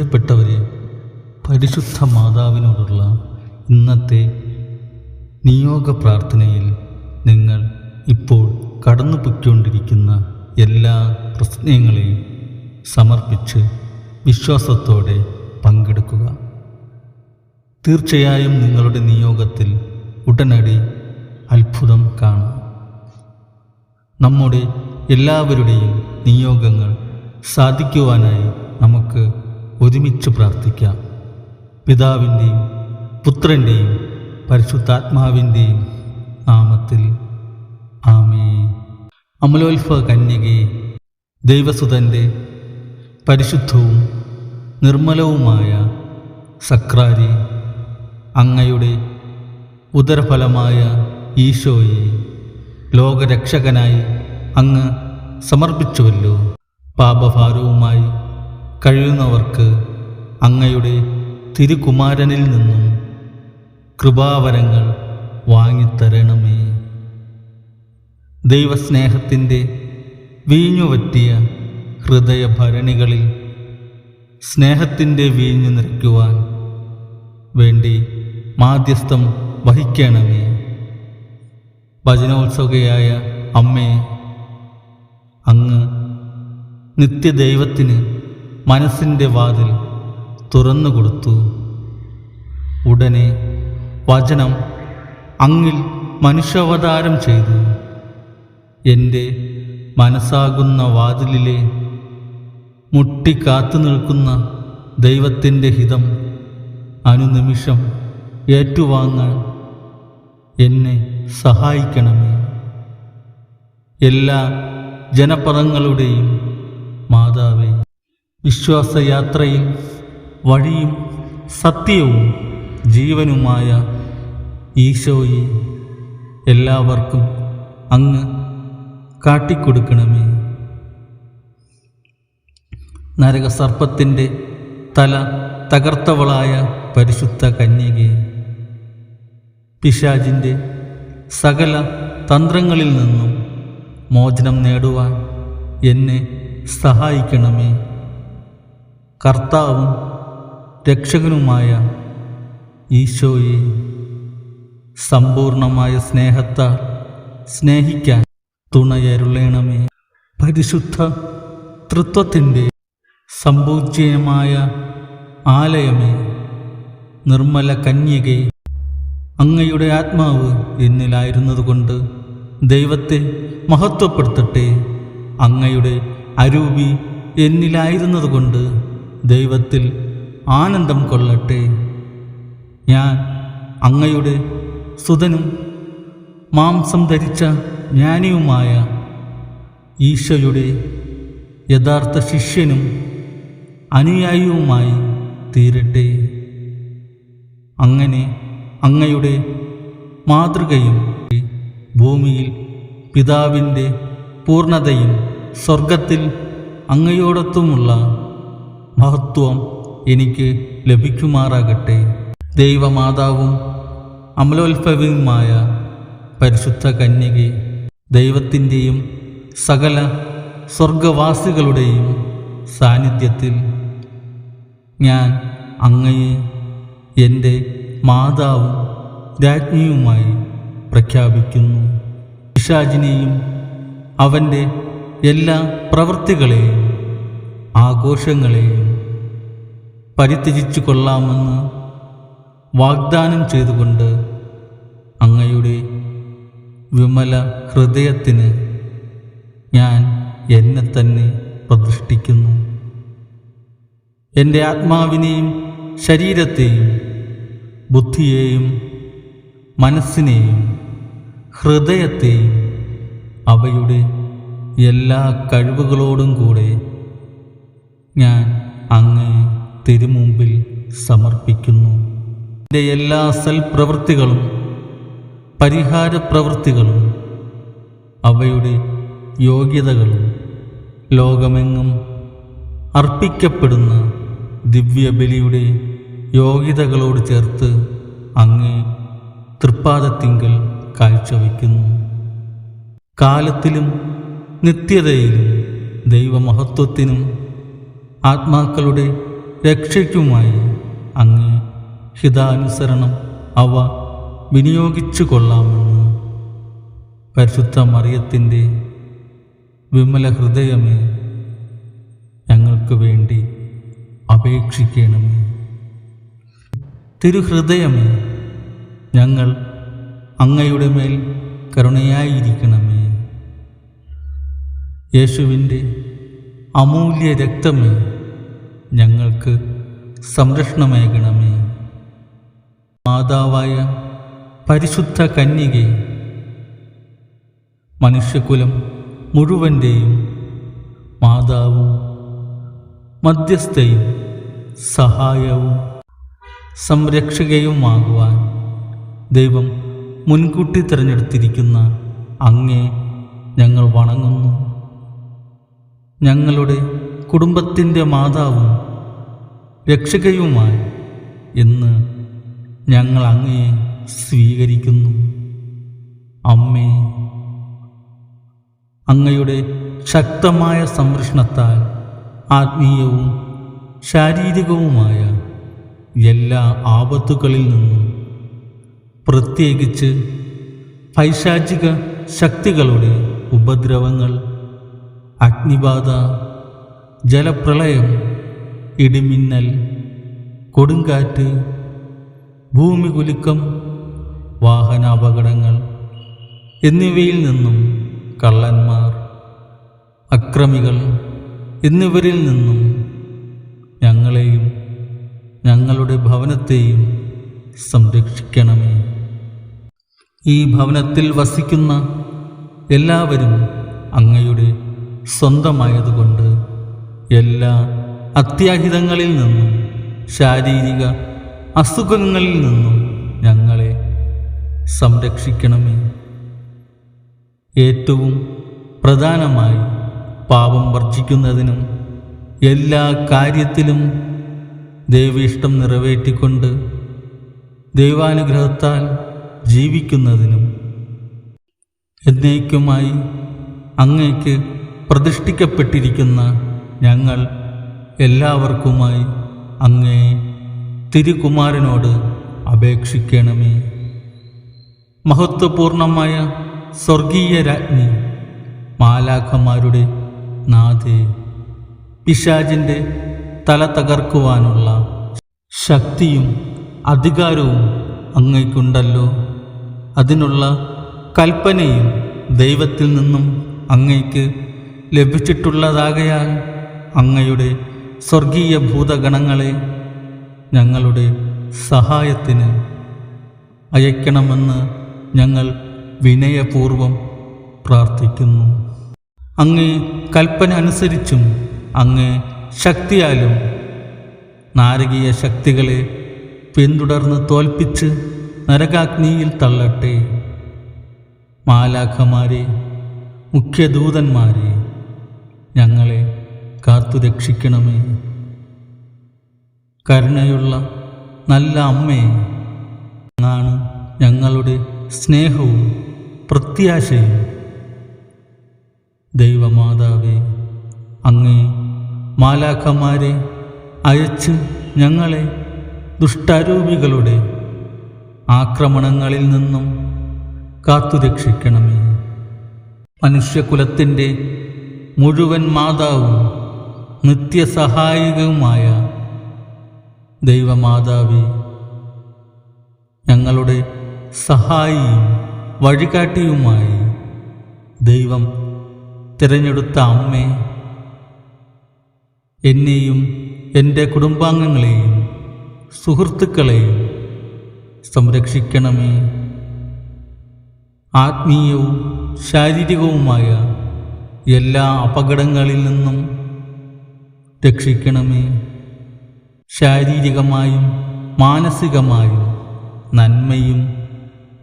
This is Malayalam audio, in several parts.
പ്രിയപ്പെട്ടവരെ പരിശുദ്ധ മാതാവിനോടുള്ള ഇന്നത്തെ നിയോഗ പ്രാർത്ഥനയിൽ നിങ്ങൾ ഇപ്പോൾ കടന്നു പൊയ്ക്കൊണ്ടിരിക്കുന്ന എല്ലാ പ്രശ്നങ്ങളെയും സമർപ്പിച്ച് വിശ്വാസത്തോടെ പങ്കെടുക്കുക. തീർച്ചയായും നിങ്ങളുടെ നിയോഗത്തിൽ ഉടനടി അത്ഭുതം കാണും. നമ്മുടെ എല്ലാവരുടെയും നിയോഗങ്ങൾ സാധിക്കുവാനായി നമുക്ക് ഒരുമിച്ച് പ്രാർത്ഥിക്കാം. പിതാവിന്റെയും പുത്രന്റെയും പരിശുദ്ധാത്മാവിന്റെയും നാമത്തിൽ ആമേ അമലോൽഫ കന്യകയെ ദൈവസുതന്റെ പരിശുദ്ധവും നിർമ്മലവുമായ സക്രാരി അങ്ങയുടെ ഉദരഫലമായ ഈശോയെ ലോകരക്ഷകനായി അങ്ങ് സമർപ്പിച്ചുവല്ലോ. പാപഭാരവുമായി കഴിയുന്നവർക്ക് അങ്ങയുടെ തിരുകുമാരനിൽ നിന്നും കൃപാവരങ്ങൾ വാങ്ങിത്തരണമേ. ദൈവസ്നേഹത്തിന്റെ വീഞ്ഞുപറ്റിയ ഹൃദയഭരണികളിൽ സ്നേഹത്തിന്റെ വീഞ്ഞു നിറയ്ക്കുവാൻ വേണ്ടി മാധ്യസ്ഥം വഹിക്കണമേ. ഭജനോത്സവയായ അമ്മേ അങ്ങ് നിത്യദൈവത്തിന് മനസ്സിന്റെ വാതിൽ തുറന്നു കൊടുത്തു. ഉടനെ വചനം അങ്ങിൽ മനുഷ്യാവതാരം ചെയ്തു. എന്റെ മനസ്സാകുന്ന വാതിലിലെ മുട്ടിക്കാത്തു നിൽക്കുന്ന ദൈവത്തിന്റെ ഹിതം അനുനിമിഷം ഏറ്റുവാങ്ങാൻ എന്നെ സഹായിക്കണമേ. എല്ലാ ജനപദങ്ങളുടെയും മാതാവേ വിശ്വാസയാത്രയിൽ വഴിയും സത്യവും ജീവനുമായ ഈശോയെ എല്ലാവർക്കും അങ്ങ് കാട്ടിക്കൊടുക്കണമേ. നരകസർപ്പത്തിന്റെ തല തകർത്തവളായ പരിശുദ്ധ കന്യകയെ പിശാജിന്റെ സകല തന്ത്രങ്ങളിൽ നിന്നും മോചനം നേടുവാൻ എന്നെ സഹായിക്കണമേ. കർത്താവും രക്ഷകനുമായ ഈശോയെ സമ്പൂർണമായ സ്നേഹത്താൽ സ്നേഹിക്കാൻ തുണയരുളേണമേ. പരിശുദ്ധ തൃത്വത്തിന്റെ സമ്പൂജ്യമായ ആലയമേ നിർമ്മല കന്യകെ അങ്ങയുടെ ആത്മാവ് എന്നിലായിരുന്നതുകൊണ്ട് ദൈവത്തെ മഹത്വപ്പെടുത്തട്ടെ. അങ്ങയുടെ അരൂപി എന്നിലായിരുന്നതുകൊണ്ട് ദൈവത്തിൽ ആനന്ദം കൊള്ളട്ടെ. ഞാൻ അങ്ങയുടെ സുതനും മാംസം ധരിച്ച ജ്ഞാനിയുമായ ഈശോയുടെ യഥാർത്ഥ ശിഷ്യനും അനുയായിയുമായി തീരട്ടെ. അങ്ങനെ അങ്ങയുടെ മാതൃകയും ഭൂമിയിൽ പിതാവിന്റെ പൂർണതയും സ്വർഗത്തിൽ അങ്ങയോടൊത്തുമുള്ള മഹത്വം എനിക്ക് ലഭിക്കുമാറാകട്ടെ. ദൈവമാതാവും അമലോത്ഭവിയുമായ പരിശുദ്ധ കന്യകെ ദൈവത്തിന്റെയും സകല സ്വർഗവാസികളുടെയും സാന്നിധ്യത്തിൽ ഞാൻ അങ്ങയെ എന്റെ മാതാവും രാജ്ഞിയുമായി പ്രഖ്യാപിക്കുന്നു. പിശാജിനെയും അവന്റെ എല്ലാ പ്രവൃത്തികളെയും ആഘോഷങ്ങളെയും പരിത്യജിച്ചു കൊള്ളാമെന്ന് വാഗ്ദാനം ചെയ്തുകൊണ്ട് അങ്ങയുടെ വിമല ഹൃദയത്തിന് ഞാൻ എന്നെ തന്നെ പ്രതിഷ്ഠിക്കുന്നു. എന്റെ ആത്മാവിനെയും ശരീരത്തെയും ബുദ്ധിയെയും മനസ്സിനെയും ഹൃദയത്തെയും അവയുടെ എല്ലാ കഴിവുകളോടും കൂടെ ഞാൻ അങ്ങേ തിരുമുമ്പിൽ സമർപ്പിക്കുന്നു. എന്റെ എല്ലാ സൽപ്രവൃത്തികളും പരിഹാര പ്രവൃത്തികളും അവയുടെ യോഗ്യതകളും ലോകമെങ്ങും അർപ്പിക്കപ്പെടുന്ന ദിവ്യബലിയുടെ യോഗ്യതകളോട് ചേർത്ത് അങ്ങേ തൃപ്പാദത്തിങ്കൽ കാഴ്ചവെക്കുന്നു കാലത്തിലും നിത്യതയിലും ദൈവമഹത്വത്തിനും ആത്മാക്കളുടെ രക്ഷയ്ക്കുമായി അങ്ങേ ഹിതാനുസരണം അവ വിനിയോഗിച്ചു കൊള്ളാമെന്ന് പരിശുദ്ധ മറിയത്തിന്റെ വിമല ഹൃദയമേ ഞങ്ങൾക്ക് വേണ്ടി അപേക്ഷിക്കണമേ. തിരുഹൃദയമേ ഞങ്ങൾ അങ്ങയുടെ മേൽ കരുണയായിരിക്കണമേ. യേശുവിന്റെ അമൂല്യ രക്തമേ ഞങ്ങൾക്ക് സംരക്ഷണമേകണമേ. മാതാവായ പരിശുദ്ധ കന്യകെ മനുഷ്യകുലം മുഴുവന്റെയും മാതാവും മധ്യസ്ഥയും സഹായവും സംരക്ഷകയുമാകുവാൻ ദൈവം മുൻകൂട്ടി തിരഞ്ഞെടുത്തിരിക്കുന്ന അങ്ങേ ഞങ്ങൾ വണങ്ങുന്നു. ഞങ്ങളുടെ കുടുംബത്തിന്റെ മാതാവും രക്ഷകയുമായി ഇന്ന് ഞങ്ങൾ അങ്ങയെ സ്വീകരിക്കുന്നു. അമ്മേ അങ്ങയുടെ ശക്തമായ സംരക്ഷണത്താൽ ആത്മീയവും ശാരീരികവുമായ എല്ലാ ആപത്തുകളിൽ നിന്നും പ്രത്യേകിച്ച് പൈശാചിക ശക്തികളുടെ ഉപദ്രവങ്ങൾ അഗ്നിബാധ ജലപ്രളയം ഇടിമിന്നൽ കൊടുങ്കാറ്റ് ഭൂമി കുലുക്കം വാഹനാപകടങ്ങൾ എന്നിവയിൽ നിന്നും കള്ളന്മാർ അക്രമികൾ എന്നിവരിൽ നിന്നും ഞങ്ങളെയും ഞങ്ങളുടെ ഭവനത്തെയും സംരക്ഷിക്കണമേ. ഈ ഭവനത്തിൽ വസിക്കുന്ന എല്ലാവരും അങ്ങയുടെ സ്വന്തമായതുകൊണ്ട് എല്ലാ അത്യാഹിതങ്ങളിൽ നിന്നും ശാരീരിക അസുഖങ്ങളിൽ നിന്നും ഞങ്ങളെ സംരക്ഷിക്കണമേ. ഏറ്റവും പ്രധാനമായി പാപം വർജിക്കുന്നതിനും എല്ലാ കാര്യത്തിലും ദൈവേഷ്ടം നിറവേറ്റിക്കൊണ്ട് ദൈവാനുഗ്രഹത്താൽ ജീവിക്കുന്നതിനും എന്നേക്കുമായി അങ്ങേക്ക് പ്രതിഷ്ഠിക്കപ്പെട്ടിരിക്കുന്ന ഞങ്ങൾ എല്ലാവർക്കുമായി അങ്ങേ തിരുകുമാരനോട് അപേക്ഷിക്കണമേ. മഹത്വപൂർണമായ സ്വർഗീയ രാജ്ഞി മാലാഖമാരുടെ നാഥേ പിശാജിന്റെ തല തകർക്കുവാനുള്ള ശക്തിയും അധികാരവും അങ്ങയ്ക്കുണ്ടല്ലോ അതിനുള്ള കൽപ്പനയും ദൈവത്തിൽ നിന്നും അങ്ങയ്ക്ക് ലഭിച്ചിട്ടുള്ളതാകയാൽ അങ്ങയുടെ സ്വർഗീയ ഭൂതഗണങ്ങളെ ഞങ്ങളുടെ സഹായത്തിന് അയക്കണമെന്ന് ഞങ്ങൾ വിനയപൂർവം പ്രാർത്ഥിക്കുന്നു. അങ്ങ് കൽപ്പന അനുസരിച്ചും അങ്ങ് ശക്തിയാലും നാരകീയ ശക്തികളെ പിന്തുടർന്ന് തോൽപ്പിച്ച് നരകാഗ്നിയിൽ തള്ളട്ടെ. മാലാഖമാരെ മുഖ്യദൂതന്മാരെ ഞങ്ങളെ കാത്തുരക്ഷിക്കണമേ കരുണയുള്ള നല്ല അമ്മയെ അങ്ങാണ് ഞങ്ങളുടെ സ്നേഹവും പ്രത്യാശയും. ദൈവമാതാവേ അങ്ങേ മാലാഖമാരെ അയച്ച് ഞങ്ങളെ ദുഷ്ടാരൂപികളുടെ ആക്രമണങ്ങളിൽ നിന്നും കാത്തുരക്ഷിക്കണമേ മനുഷ്യകുലത്തിന്റെ മുഴുവൻ മാതാവും നിത്യസഹായികവുമായ ദൈവമാതാവേ ഞങ്ങളുടെ സഹായിയും വഴികാട്ടിയുമായി ദൈവം തിരഞ്ഞെടുത്ത അമ്മേ എന്നെയും എന്റെ കുടുംബാംഗങ്ങളെയും സുഹൃത്തുക്കളെയും സംരക്ഷിക്കണമേ. ആത്മീയവും ശാരീരികവുമായ എല്ലാ അപകടങ്ങളിൽ നിന്നും രക്ഷിക്കണമേ. ശാരീരികമായും മാനസികമായും നന്മയും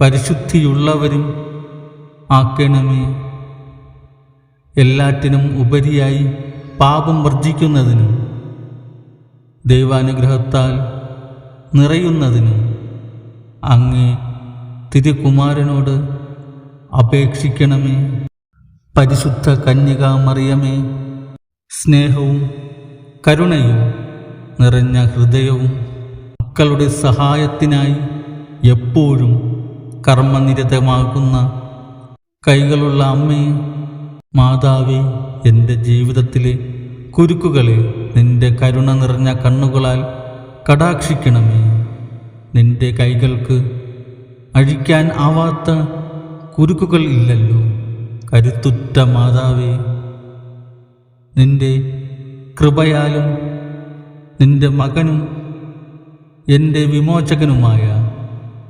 പരിശുദ്ധിയുള്ളവരും ആക്കണമേ. എല്ലാറ്റിനും ഉപരിയായി പാപം വർജിക്കുന്നതിനും ദൈവാനുഗ്രഹത്താൽ നിറയുന്നതിനും അങ്ങേ തിരുകുമാരനോട് അപേക്ഷിക്കണമേ. പരിശുദ്ധ കന്യകാമറിയമേ സ്നേഹവും കരുണയും നിറഞ്ഞ ഹൃദയവും മക്കളുടെ സഹായത്തിനായി എപ്പോഴും കർമ്മനിരതമാകുന്ന കൈകളുള്ള അമ്മയെ മാതാവേ എന്റെ ജീവിതത്തിലെ കുരുക്കുകളെ നിന്റെ കരുണ നിറഞ്ഞ കണ്ണുകളാൽ കടാക്ഷിക്കണമേ. നിന്റെ കൈകൾക്ക് അഴിക്കാൻ ആവാത്ത കുരുക്കുകൾ ഇല്ലല്ലോ. കരുത്തുറ്റ മാതാവേ നിന്റെ കൃപയാലും നിന്റെ മകനും എന്റെ വിമോചകനുമായ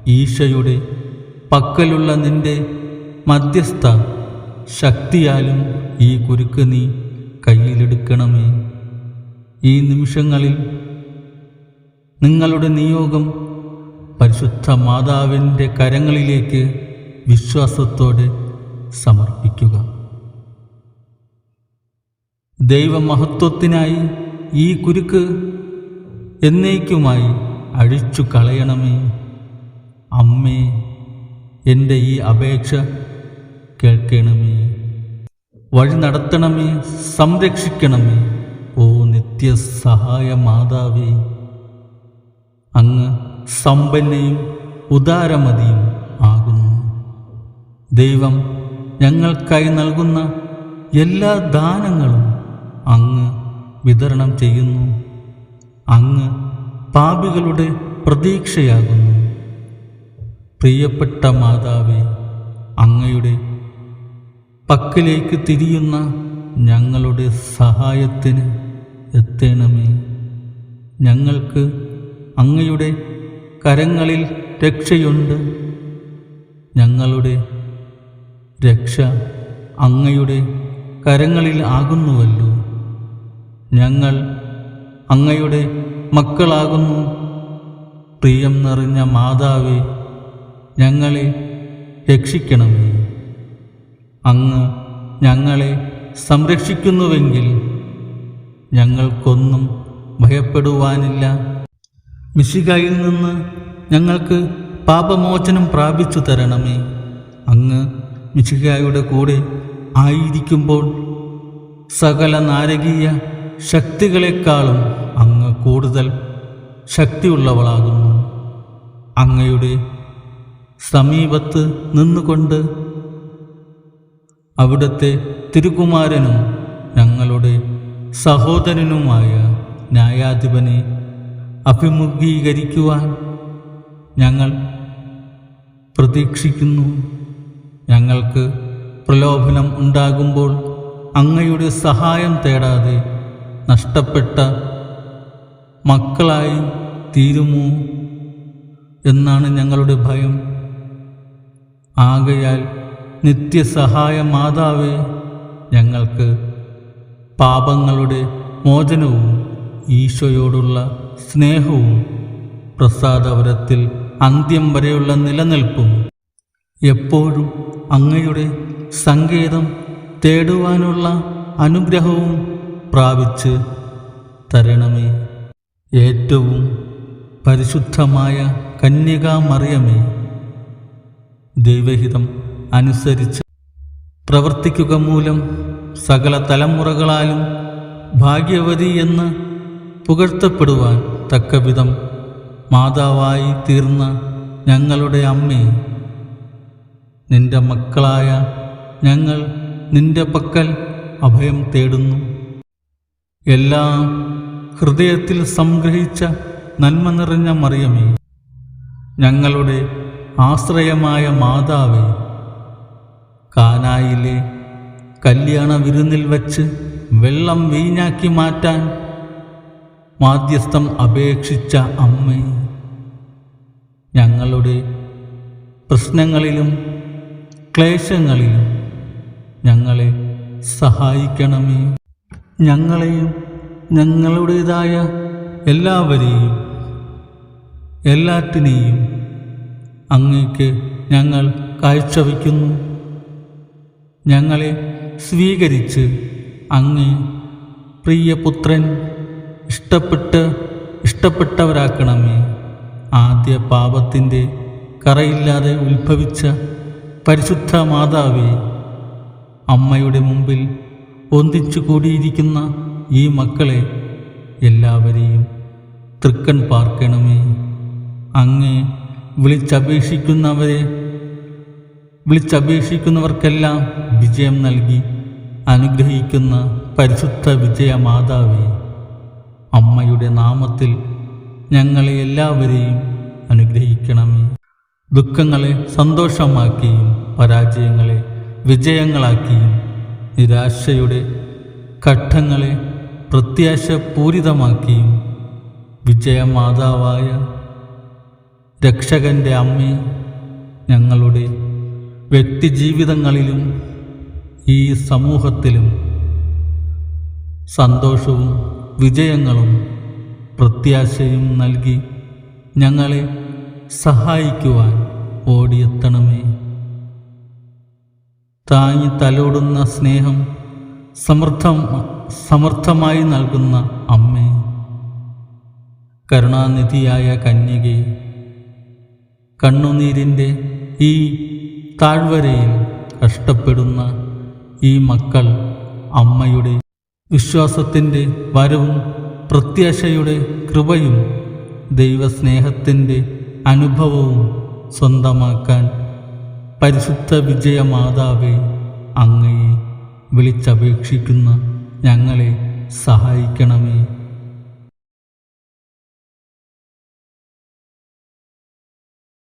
ഈശയുടെ പക്കലുള്ള നിന്റെ മധ്യസ്ഥ ശക്തിയാലും ഈ കുരുക്ക് നീ കയ്യിലെടുക്കണമേ. ഈ നിമിഷങ്ങളിൽ നിങ്ങളുടെ നിയോഗം പരിശുദ്ധ മാതാവിന്റെ കരങ്ങളിലേക്ക് വിശ്വാസത്തോടെ സമർപ്പിക്കുക. ദൈവമഹത്വത്തിനായി ഈ കുരുക്ക് എന്നേക്കുമായി അഴിച്ചു കളയണമേ. അമ്മേ എന്റെ ഈ അപേക്ഷ കേൾക്കണമേ. വഴി നടത്തണമേ സംരക്ഷിക്കണമേ. ഓ നിത്യസഹായ മാതാവേ അങ്ങ് സമ്പന്നയും ഉദാരമതിയും ആകുന്നു. ദൈവം ഞങ്ങൾക്കായി നൽകുന്ന എല്ലാ ദാനങ്ങളും അങ്ങ് വിതരണം ചെയ്യുന്നു. അങ്ങ് പാപികളുടെ പ്രതീക്ഷയാകുന്നു. പ്രിയപ്പെട്ട മാതാവേ അങ്ങയുടെ പക്കലേക്ക് തിരിയുന്ന ഞങ്ങളുടെ സഹായത്തിന് എത്തേണമേ. ഞങ്ങൾക്ക് അങ്ങയുടെ കരങ്ങളിൽ രക്ഷയുണ്ട്. ഞങ്ങളുടെ രക്ഷ അങ്ങയുടെ കരങ്ങളിൽ ആകുന്നുവല്ലോ. ഞങ്ങൾ അങ്ങയുടെ മക്കളാകുന്നു. പ്രിയം നിറഞ്ഞ മാതാവേ ഞങ്ങളെ രക്ഷിക്കണമേ. അങ്ങ് ഞങ്ങളെ സംരക്ഷിക്കുന്നുവെങ്കിൽ ഞങ്ങൾക്കൊന്നും ഭയപ്പെടുവാനില്ല. മിശികയിൽ നിന്ന് ഞങ്ങൾക്ക് പാപമോചനം പ്രാപിച്ചു തരണമേ. അങ്ങ് മിശികായുടെ കൂടെ ആയിരിക്കുമ്പോൾ സകല നാരകീയ ശക്തികളെക്കാളും അങ്ങ് കൂടുതൽ ശക്തിയുള്ളവളാകുന്നു. അങ്ങയുടെ സമീപത്ത് നിന്നുകൊണ്ട് അവിടുത്തെ തിരുകുമാരനും ഞങ്ങളുടെ സഹോദരനുമായ ന്യായാധിപനെ അഭിമുഖീകരിക്കുവാൻ ഞങ്ങൾ പ്രതീക്ഷിക്കുന്നു. ഞങ്ങൾക്ക് പ്രലോഭനം ഉണ്ടാകുമ്പോൾ അങ്ങയുടെ സഹായം തേടാതെ നഷ്ടപ്പെട്ട മക്കളായി തീരുമോ എന്നാണ് ഞങ്ങളുടെ ഭയം. ആകയാൽ നിത്യസഹായ മാതാവേ ഞങ്ങൾക്ക് പാപങ്ങളുടെ മോചനവും ഈശോയോടുള്ള സ്നേഹവും പ്രസാദവരത്തിൽ അന്ത്യം വരെയുള്ള നിലനിൽപ്പും എപ്പോഴും അങ്ങയുടെ സങ്കേതം തേടുവാനുള്ള അനുഗ്രഹവും പ്രാപിച്ച് തരണമേ. ഏറ്റവും പരിശുദ്ധമായ കന്യകാമറിയമേ ദൈവഹിതം അനുസരിച്ച് പ്രവർത്തിക്കുക മൂലം സകല തലമുറകളാലും ഭാഗ്യവതി എന്ന് പുകഴ്ത്തപ്പെടുവാൻ തക്കവിധം മാതാവായി തീർന്ന ഞങ്ങളുടെ അമ്മേ. നിന്റെ മക്കളായ ഞങ്ങൾ നിന്റെ പക്കൽ അഭയം തേടുന്നു. എല്ലാം ഹൃദയത്തിൽ സംഗ്രഹിച്ച നന്മ നിറഞ്ഞ മറിയമേ ഞങ്ങളുടെ ആശ്രയമായ മാതാവേ കാനായിലെ കല്യാണ വിരുന്നിൽ വച്ച് വെള്ളം വീഞ്ഞാക്കി മാറ്റാൻ മാധ്യസ്ഥം അപേക്ഷിച്ച അമ്മേ ഞങ്ങളുടെ പ്രശ്നങ്ങളിലും ക്ലേശങ്ങളിലും ഞങ്ങളെ സഹായിക്കണമേ. ഞങ്ങളെയും ഞങ്ങളുടേതായ എല്ലാവരെയും എല്ലാറ്റിനെയും അങ്ങേക്ക് ഞങ്ങൾ കാഴ്ചവയ്ക്കുന്നു. ഞങ്ങളെ സ്വീകരിച്ച് അങ്ങേ പ്രിയപുത്രൻ ഇഷ്ടപ്പെട്ട് ഇഷ്ടപ്പെട്ടവരാക്കണമേ. ആദ്യ പാപത്തിന്റെ കറയില്ലാതെ ഉത്ഭവിച്ച പരിശുദ്ധ മാതാവേ അമ്മയുടെ മുമ്പിൽ ഒന്നിച്ചു കൂടിയിരിക്കുന്ന ഈ മക്കളെ എല്ലാവരെയും തൃക്കൺ പാർക്കണമേ. അങ്ങേ വിളിച്ചപേക്ഷിക്കുന്നവരെ വിളിച്ചപേക്ഷിക്കുന്നവർക്കെല്ലാം വിജയം നൽകി അനുഗ്രഹിക്കുന്ന പരിശുദ്ധ വിജയമാതാവേ അമ്മയുടെ നാമത്തിൽ ഞങ്ങളെ എല്ലാവരെയും അനുഗ്രഹിക്കണമേ. ദുഃഖങ്ങളെ സന്തോഷമാക്കിയും പരാജയങ്ങളെ വിജയങ്ങളാക്കിയും നിരാശയുടെ ഘട്ടങ്ങളെ പ്രത്യാശപൂരിതമാക്കിയും വിജയമാതാവായ രക്ഷകന്റെ അമ്മ ഞങ്ങളുടെ വ്യക്തിജീവിതങ്ങളിലും ഈ സമൂഹത്തിലും സന്തോഷവും വിജയങ്ങളും പ്രത്യാശയും നൽകി ഞങ്ങളെ സഹായിക്കുവാൻ ഓടിയെത്തണമേ. താങ്ങി തലോടുന്ന സ്നേഹം സമർത്ഥം സമർത്ഥമായി നൽകുന്ന അമ്മേ. കരുണാനിധിയായ കന്യകെ കണ്ണുനീരിന്റെ ഈ താഴ്വരയിൽ കഷ്ടപ്പെടുന്ന ഈ മക്കൾ അമ്മയുടെ വിശ്വാസത്തിന്റെ വരവും പ്രത്യാശയുടെ കൃപയും ദൈവസ്നേഹത്തിന്റെ അനുഭവവും സ്വന്തമാക്കാൻ പരിശുദ്ധ വിജയമാതാവെ അങ്ങയെ വിളിച്ചപേക്ഷിക്കുന്ന ഞങ്ങളെ സഹായിക്കണമേ.